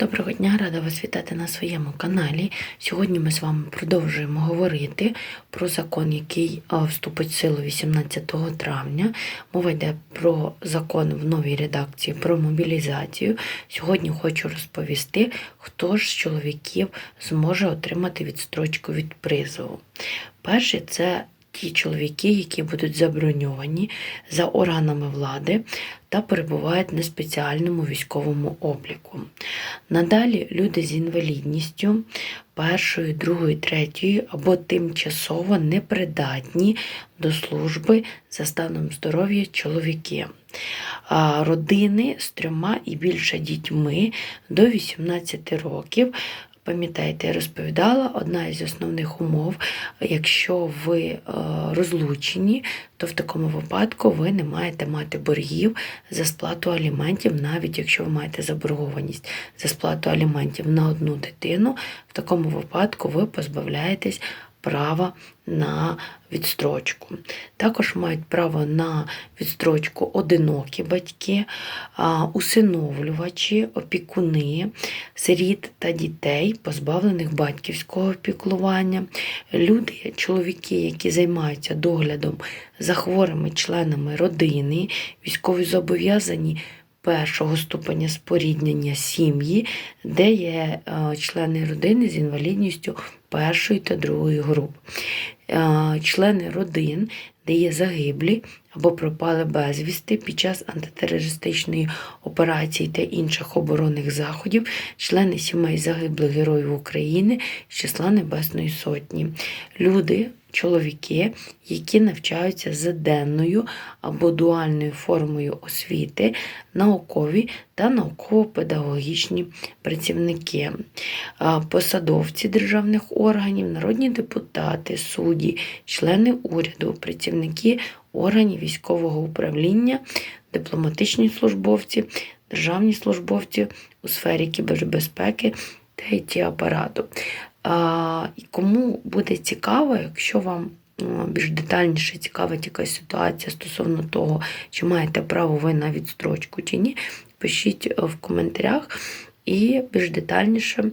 Доброго дня, рада вас вітати на своєму каналі. Сьогодні ми з вами продовжуємо говорити про закон, який вступить в силу 18 травня. Мова йде про закон в новій редакції про мобілізацію. Сьогодні хочу розповісти, хто ж з чоловіків зможе отримати відстрочку від призову. Перший це ті чоловіки, які будуть заброньовані за органами влади та перебувають на спеціальному військовому обліку. Надалі люди з інвалідністю першої, другої, третьої або тимчасово непридатні до служби за станом здоров'я чоловіки. Родини з трьома і більше дітьми до 18 років. Пам'ятаєте, я розповідала, одна із основних умов, якщо ви е, розлучені, то в такому випадку ви не маєте мати боргів за сплату аліментів, навіть якщо ви маєте заборгованість за сплату аліментів на одну дитину, в такому випадку ви позбавляєтесь права на відстрочку. Також мають право на відстрочку одинокі батьки, усиновлювачі, опікуни, сиріт та дітей, позбавлених батьківського опікування, люди, чоловіки, які займаються доглядом за хворими членами родини, військові зобов'язані першого ступеня споріднення сім'ї, де є е, члени родини з інвалідністю першої та другої груп. Е, Члени родин, де є загиблі або пропали безвісти під час антитерористичної операції та інших оборонних заходів, члени сімей загиблих героїв України з числа Небесної Сотні, люди, чоловіки, які навчаються за денною або дуальною формою освіти, наукові та науково-педагогічні працівники, посадовці державних органів, народні депутати, судді, члени уряду, працівники органів військового управління, дипломатичні службовці, державні службовці у сфері кібербезпеки та it апарату. І кому буде цікаво, якщо вам більш детальніше цікавить якась ситуація стосовно того, чи маєте право ви на відстрочку чи ні, пишіть е, в коментарях і більш детальніше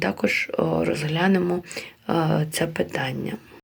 також розглянемо це питання.